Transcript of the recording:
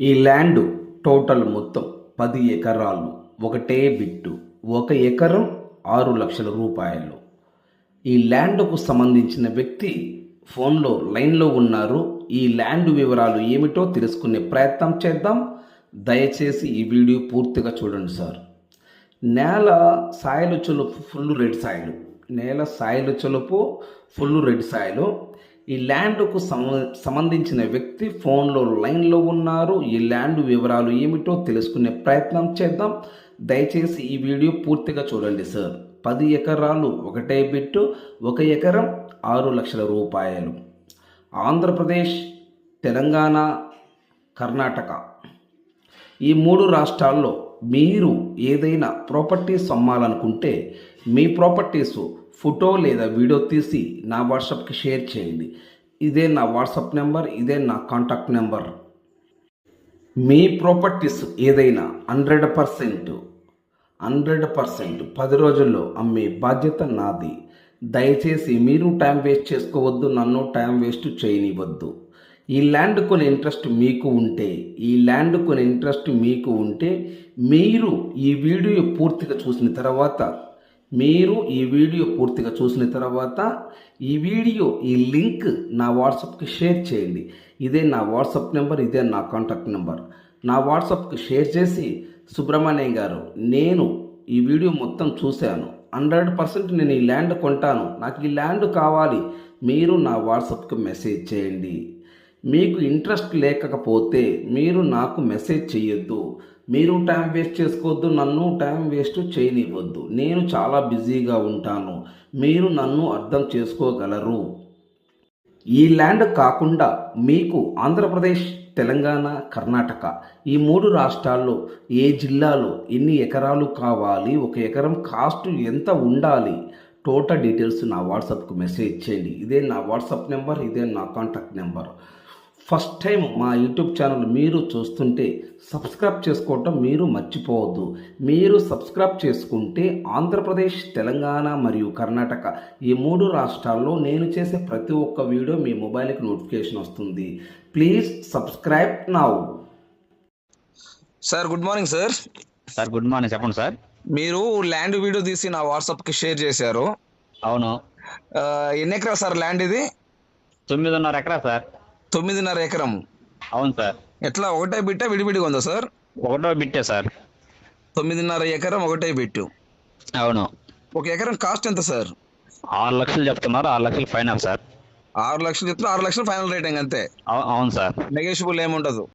ఈ land total మొత్తం పది ఎకరాలు ఒకటే బిట్టు ఒక ఎకరం ఆరు లక్షల రూపాయలు. ఈ ల్యాండ్కు సంబంధించిన వ్యక్తి ఫోన్లో లైన్లో ఉన్నారు. ఈ ల్యాండ్ వివరాలు ఏమిటో తెలుసుకునే ప్రయత్నం చేద్దాం. దయచేసి ఈ వీడియో పూర్తిగా చూడండి సార్. నేల సాయలు చొలుపు ఫుల్ రెడ్ సాయిలు. నేల సాయలు చొలుపు ఫుల్ రెడ్ సాయిలు. ఈ ల్యాండ్కు సంబంధించిన వ్యక్తి ఫోన్లో లైన్లో ఉన్నారు. ఈ ల్యాండ్ వివరాలు ఏమిటో తెలుసుకునే ప్రయత్నం చేద్దాం. దయచేసి ఈ వీడియో పూర్తిగా చూడండి సార్. పది ఎకరాలు ఒకటే బిట్టు ఒక ఎకరం ఆరు లక్షల రూపాయలు. ఆంధ్రప్రదేశ్ తెలంగాణ కర్ణాటక. ఈ మూడు రాష్ట్రాల్లో మీరు ఏదైనా ప్రాపర్టీస్ అమ్మాలనుకుంటే మీ ప్రాపర్టీస్ ఫోటో లేదా వీడియో తీసి నా వాట్సాప్కి షేర్ చేయండి. ఇదే నా వాట్సాప్ నెంబర్ ఇదే నా కాంటాక్ట్ నెంబర్. మీ ప్రాపర్టీస్ ఏదైనా హండ్రెడ్ పర్సెంట్ హండ్రెడ్ పర్సెంట్ పది రోజుల్లో అమ్మే బాధ్యత నాది. దయచేసి మీరు టైం వేస్ట్ చేసుకోవద్దు నన్ను టైం వేస్ట్ చేయనివ్వద్దు. ఈ ల్యాండ్ కొని ఇంట్రెస్ట్ మీకు ఉంటే ఈ ల్యాండ్ కొని ఇంట్రెస్ట్ మీకు ఉంటే మీరు ఈ వీడియో పూర్తిగా చూసిన తర్వాత మీరు ఈ వీడియో పూర్తిగా చూసిన తర్వాత ఈ వీడియో ఈ లింక్ నా వాట్సాప్కి షేర్ చేయండి. ఇదే నా వాట్సాప్ నెంబర్ ఇదే నా కాంటాక్ట్ నెంబర్. నా వాట్సాప్కి షేర్ చేసి సుబ్రహ్మణ్యం గారు నేను ఈ వీడియో మొత్తం చూశాను. హండ్రెడ్ పర్సెంట్ నేను ఈ ల్యాండ్ కొంటాను. నాకు ఈ ల్యాండ్ కావాలి. మీరు నా వాట్సాప్కి మెసేజ్ చేయండి. మీకు ఇంట్రెస్ట్ లేకపోతే మీరు నాకు మెసేజ్ చేయొద్దు మీరు టైం వేస్ట్ చేసుకోవద్దు నన్ను టైం వేస్ట్ చేయనివ్వద్దు. నేను చాలా బిజీగా ఉంటాను. మీరు నన్ను అర్థం చేసుకోగలరు. ఈ ల్యాండ్ కాకుండా మీకు ఆంధ్రప్రదేశ్ తెలంగాణ కర్ణాటక ఈ మూడు రాష్ట్రాల్లో ఏ జిల్లాలో ఎన్ని ఎకరాలు కావాలి ఒక ఎకరం కాస్ట్ ఎంత ఉండాలి? టోటల్ డీటెయిల్స్ నా వాట్సాప్కు మెసేజ్ చేయండి. ఇదే నా వాట్సాప్ నెంబర్ ఇదే నా కాంటాక్ట్ నెంబర్. ఫస్ట్ టైం మా యూట్యూబ్ ఛానల్ మీరు చూస్తుంటే సబ్స్క్రైబ్ చేసుకోవటం మీరు మర్చిపోవద్దు. మీరు సబ్స్క్రైబ్ చేసుకుంటే ఆంధ్రప్రదేశ్ తెలంగాణ మరియు కర్ణాటక ఈ మూడు రాష్ట్రాల్లో నేను చేసే ప్రతి ఒక్క వీడియో మీ మొబైల్కి నోటిఫికేషన్ వస్తుంది. Please subscribe now. Sir good morning sir. Sir good morning. చెప్పండి సార్. మీరు ల్యాండ్ వీడియో తీసి నా వాట్సాప్కి షేర్ చేశారు. అవును. ఎన్ని ఎకరా సార్ ల్యాండ్ ఇది? తొమ్మిదిన్నర ఎకరా సార్. తొమ్మిదిన్నర ఎకరం అవును సార్. ఎట్లా ఒకటే బిట్ట విడివిడిగా ఉందా సార్? ఒకటో బిట్టే సార్. తొమ్మిదిన్నర ఎకరం ఒకటే బిట్టు. అవును. ఒక ఎకరం కాస్ట్ ఎంత సార్? ఆరు లక్షలు చెప్తున్నారు ఆరు లక్షలు ఫైనల్ సార్. ఆరు లక్షలు చెప్తున్నా ఆరు లక్షలు ఫైనల్ రేటింగ్ అంతే. అవు- అవును సార్. నెగోషియబుల్ ఏముండదు.